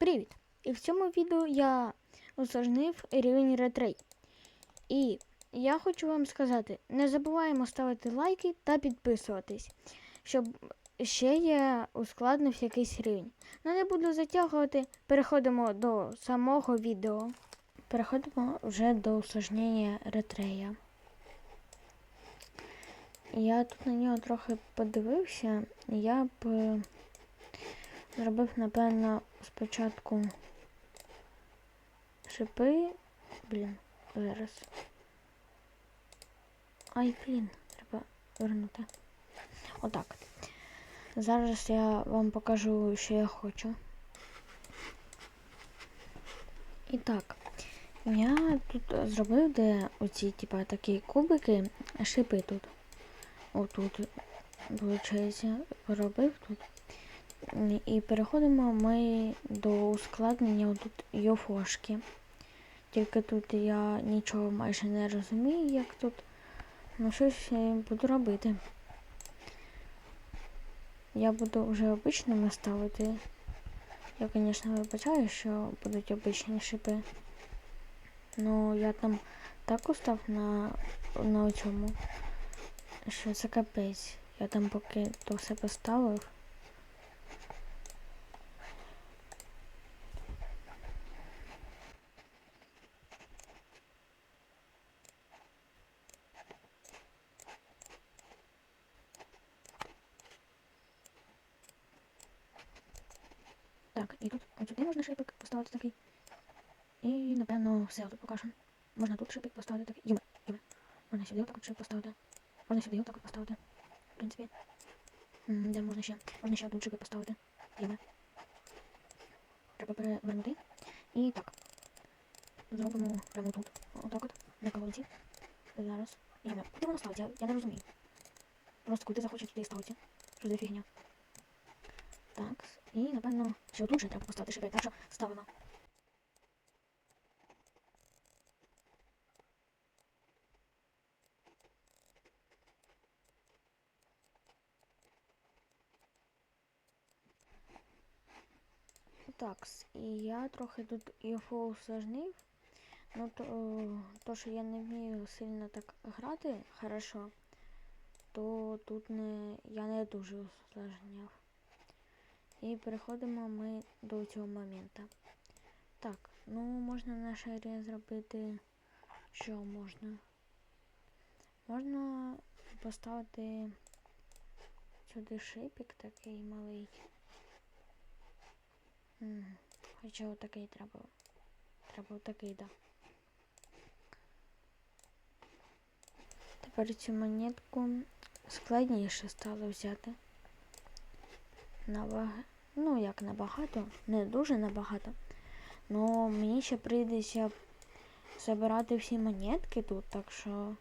Привіт! І в цьому відео я усложнив рівень ретрей. І я хочу вам сказати, не забуваємо ставити лайки та підписуватись, щоб ще я ускладнив якийсь рівень. Ну не буду затягувати, переходимо до самого відео. Переходимо вже до усложнення ретрея. Я тут на нього трохи подивився, я б зробив, напевно, спочатку шипи. Блін, зараз. Ай, блін, треба вернути. Отак. Зараз я вам покажу, що я хочу. І так, я тут зробив, де оці, типа, такі кубики, шипи тут. Отут, виходить, поробив тут. І переходимо ми до ускладнення тут йофошки. Тільки тут я нічого майже не розумію, як тут. Ну щось буду робити. Я буду вже обичними ставити. Я, звісно, вибачаю, що будуть обичні шипи. Ну, я там так устав на, на цьому, що це капець. Я там поки то все поставив. Так, і тут от сюди можна шипик поставити такий. І, напевно, все тут покажемо. Можна тут шипик поставити такий. Юме, юме. Можна сюди отак от шип поставити. Можна сюди отак от поставити. В принципі. М, Де можна ще? Можна ще тут шипик поставити. Юме. Треба перевернути. І так. Зробимо прямо тут. Отак от. На колонці. Зараз. Юме. Куди воно ставиться? Я, я не розумію. Просто куди захоче туди і ставиться. Що за фігня? Так, і напевно, ще тут же треба поставити шипи, так що ставимо. Так, і я трохи тут його усложнив. Ну, то, то, що я не вмію сильно так грати хорошо, то тут не, я не дуже усложняв. І переходимо ми до цього моменту. Так, ну можна на шарі зробити. Що можна? Можна поставити сюди шипик такий малий. Хоча отакий треба. Треба отакий, да. Тепер цю монетку складніше стало взяти набаг... ну як набагато, не дуже набагато. Ну мені ще прийдеться забирати всі монетки тут, так що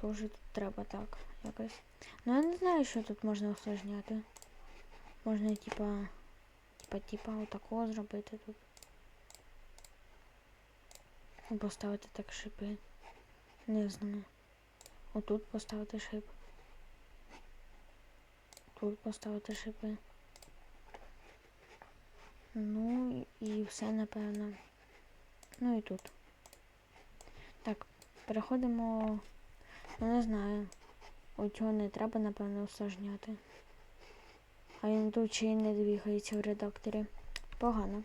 теж тут треба так якось. Ну я не знаю, що тут можна усложняти. Можна типа типа типа отакого зробити тут. Поставити так шипи. Не знаю. Отут поставити шип тут поставити шипи. Ну і все, напевно. Ну і тут. Так, переходимо. Ну не знаю. Оцього не треба, напевно, усложняти. А він тут ще й не двигається в редакторі. Погано.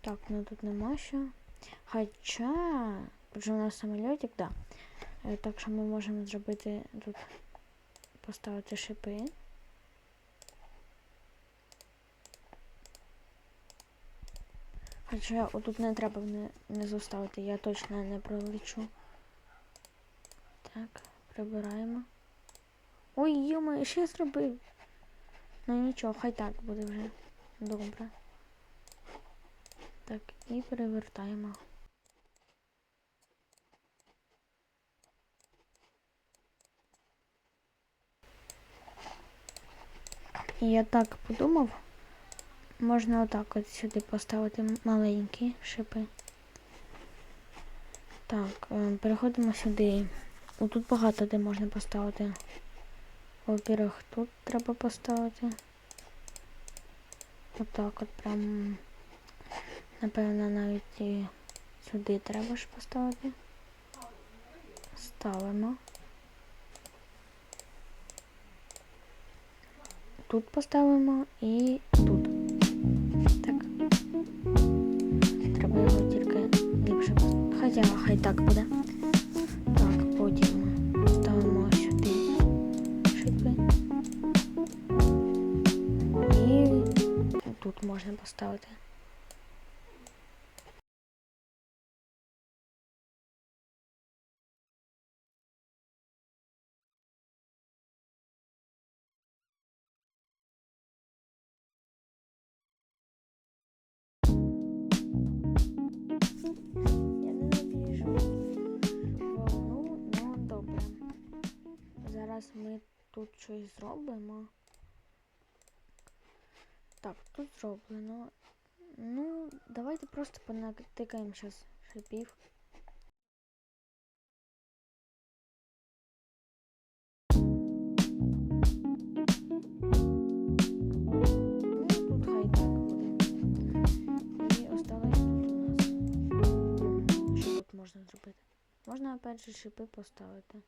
Так, ну тут нема що. Хоча, вже у нас самольотик, да. Е, Так що ми можемо зробити тут поставити шипи. Хоча отут не треба не, не заставити, я точно не пролечу. Так, прибираємо. Ой, йома, я зробив? Ну нічого, хай так буде вже. Добре. Так, і перевертаємо. І я так подумав. Можна отак от сюди поставити маленькі шипи. Так, е, переходимо сюди. О, тут багато де можна поставити. Во-первых, тут треба поставити. Отак от прям. Напевно, навіть і сюди треба ж поставити. Ставимо. Тут поставимо і тут. Хоча хай так буде. Так, потім ставимо сюди шипи. І тут можна поставити. Зараз ми тут щось зробимо. Так, тут зроблено. Ну, давайте просто понатикаємо зараз шипів. Можна зробити? Можна опять шипи поставити.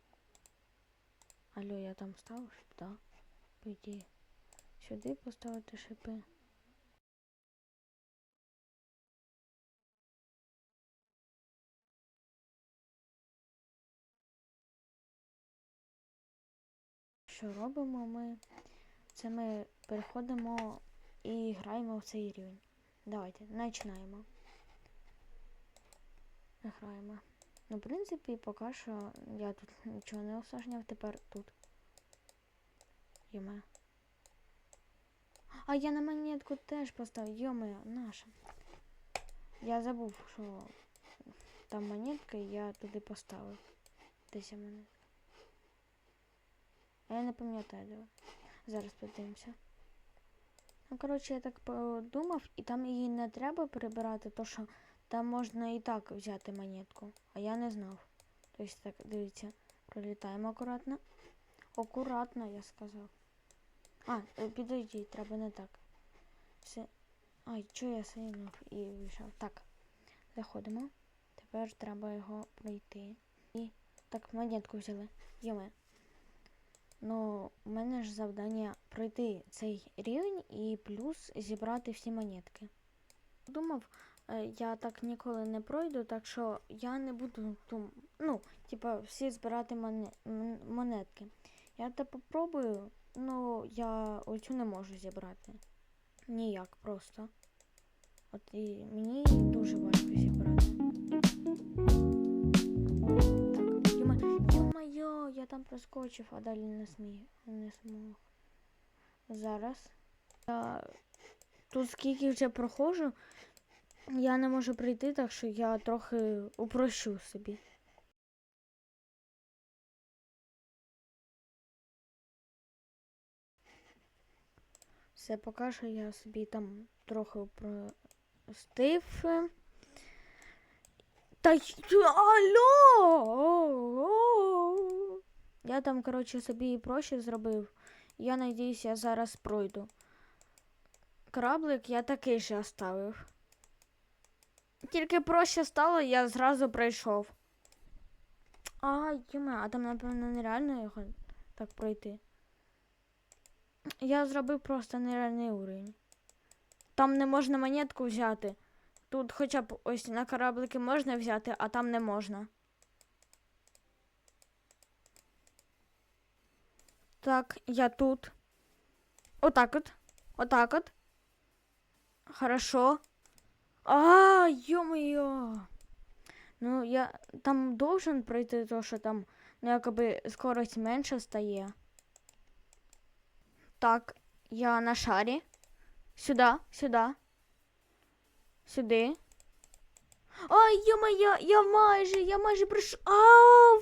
Алло, я там ставив шип, да? По ідеї. Сюди поставити шипи. Що робимо ми? Це ми переходимо і граємо в цей рівень. Давайте, починаємо. Граємо. Ну, в принципі, поки що я тут нічого не усложняв, тепер тут. Йоме. А я на монетку теж поставив, йоме, наша. Я забув, що там монетка, і я туди поставив. Десь монетка. А я не пам'ятаю, де. Зараз подивимося. Ну, коротше, я так подумав, і там її не треба перебирати, то що там можна і так взяти монетку. А я не знав. Тобто так, дивіться, пролітаємо акуратно. Акуратно, я сказав. А, е, підожди, треба не так. Все. Ай, чого я синув і вийшов. Так. Заходимо. Тепер треба його пройти. І так, монетку взяли. Йоме. Ну, у мене ж завдання пройти цей рівень і плюс зібрати всі монетки. Думав, я так ніколи не пройду, так що я не буду ну, типа, всі збирати монетки. Я то попробую, ну я оцю не можу зібрати. Ніяк просто. От і мені дуже важко зібрати. Так, Йома, Йо-моє, я там проскочив, а далі не смію, не змог. Зараз. Я тут скільки вже проходжу, я не можу прийти, так що я трохи упрощу собі. Все, поки що я собі там трохи упростив. Та алло! Я там, коротше, собі і проще зробив. Я надіюсь, я зараз пройду. Краблик я такий же оставив. Тільки проще стало, я зразу пройшов. А, йоме, а там, напевно, нереально його так пройти. Я зробив просто нереальний уровень. Там не можна монетку взяти. Тут хоча б ось на кораблики можна взяти, а там не можна. Так, я тут. Отак от. Отак от. Хорошо. А, ё-моё. Ну, я там должен пройти то, що там, ну, якоби скорость менше стає. Так, я на шарі. Сюда, сюда. Сюди. Ай, ё-моё, я майже, я майже прийшов. Ау!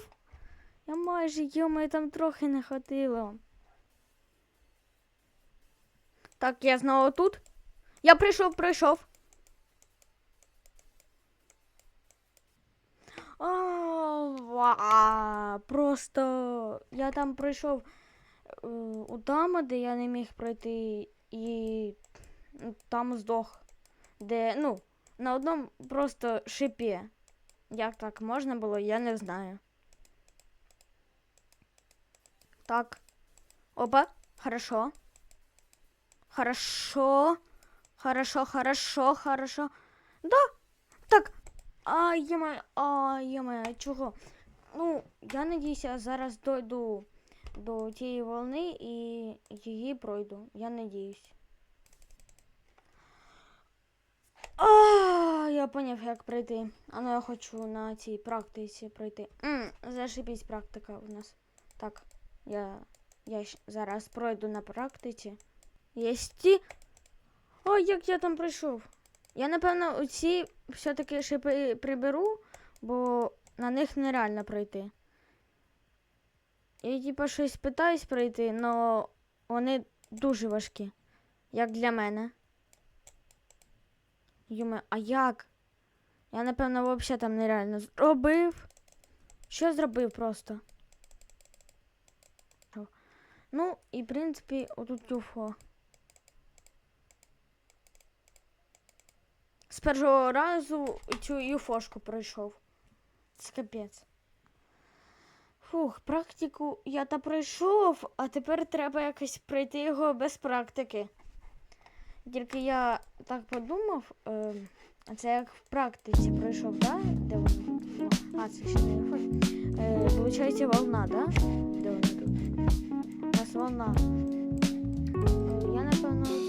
Я майже, ё-моё, там трохи не хватило. Так, я знову тут. Я прийшов, прийшов. А, Просто я там пройшов е, у тама, де я не міг пройти, і там здох. Де, ну, на одному просто шипі. Як так можна було, я не знаю. Так. Опа, хорошо. Хорошо. Хорошо, хорошо, хорошо. Да. Так. Ай, ємає, ай, ємає, чого? Ну, я надіюся, зараз дойду до тієї волни і її пройду. Я надіюсь. А, я поняв, як пройти. А ну я хочу на цій практиці пройти. М, зашибісь практика у нас. Так, я, я зараз пройду на практиці. Єсті. Ой, як я там пройшов. Я, напевно, оці все-таки шипи приберу, бо на них нереально пройти. Я типа щось питаюсь пройти, але вони дуже важкі, як для мене. Юме, а як? Я, напевно, взагалі там нереально зробив. Що зробив просто? Ну, і в принципі, отут юфо. З першого разу цю юфошку пройшов. Це капець. Фух, практику я та пройшов, а тепер треба якось пройти його без практики. Тільки я так подумав, е, а це як в практиці пройшов, да? Де воно? А, це ще не. Е, Получається волна, да? Де вона тут? У нас волна. Я, напевно,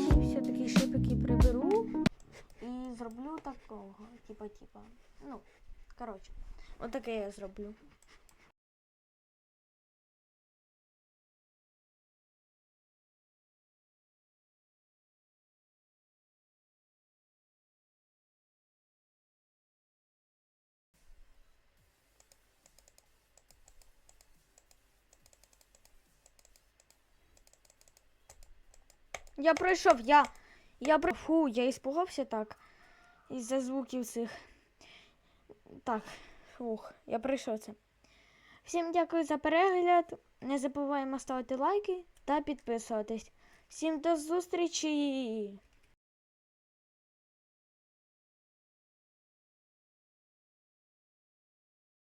зроблю такого. Типа, типа. Ну, коротше, отаке я зроблю. Я пройшов, я. Я. Фу, я іспугався так. Із-за звуків цих. Так, фух, я пройшов це. Всім дякую за перегляд. Не забуваємо ставити лайки та підписуватись. Всім до зустрічі!